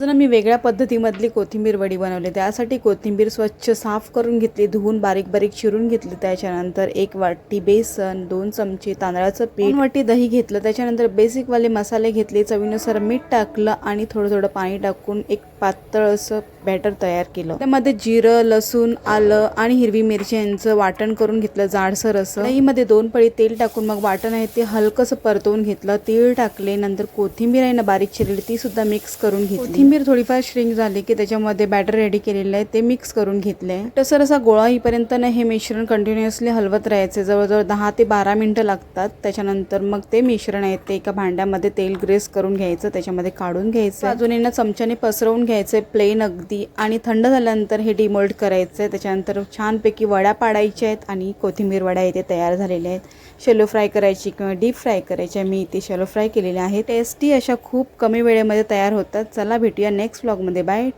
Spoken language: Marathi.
जर मी वेगळ्या पद्धतीमधली कोथिंबीर वडी बनवली. त्यासाठी कोथिंबीर स्वच्छ साफ करून घेतली धुवून बारीक बारीक चिरून घेतली. त्याच्यानंतर एक वाटी बेसन दोन चमचे तांदळाचं पीठ वाटी दही घेतलं. त्याच्यानंतर बेसिकवाले मसाले घेतले चवीनुसार मीठ टाकलं आणि थोडं थोडं पाणी टाकून एक पातळ असं बॅटर तयार केलं. त्यामध्ये जिरं लसूण आलं आणि हिरवी मिरची यांचं वाटण करून घेतलं जाडसर असं. दहीमध्ये दोन पळी तेल टाकून मग वाटण आहे ते हलकंसं परतवून घेतलं. तीळ टाकले नंतर कोथिंबीर आहे ना बारीक चिरली ती सुद्धा मिक्स करून घेतली. कोथिंबीर थोडीफार श्रिंक झाली की त्याच्यामध्ये बॅटर रेडी केलेलं आहे ते मिक्स करून घेतले टसर असा गोळा येईपर्यंत ना हे मिश्रण कंटिन्युअसली हलवत राहायचे. जवळजवळ दहा ते बारा मिनटं लागतात. त्याच्यानंतर मग ते मिश्रण आहे ते एका भांड्यामध्ये तेल ग्रेस करून घ्यायचं. त्याच्यामध्ये काढून घ्यायचं. अजून यांना चमच्याने पसरवून घ्यायचे प्लेन अगदी. आणि थंड झाल्यानंतर हे डिमोल्ड करायचं आहे त्याच्यानंतर छानपैकी वड्या पाडायच्या आहेत आणि कोथिंबीर वड्या इथे तयार झालेल्या आहेत. शेलो फ्राय करायची किंवा डीप फ्राय करायच्या मी इथे शेलो फ्राय केलेल्या आहेत टेस्टी अशा खूप कमी वेळेमध्ये तयार होतात. चला भेटूया नेक्स्ट ब्लॉगमध्ये बाय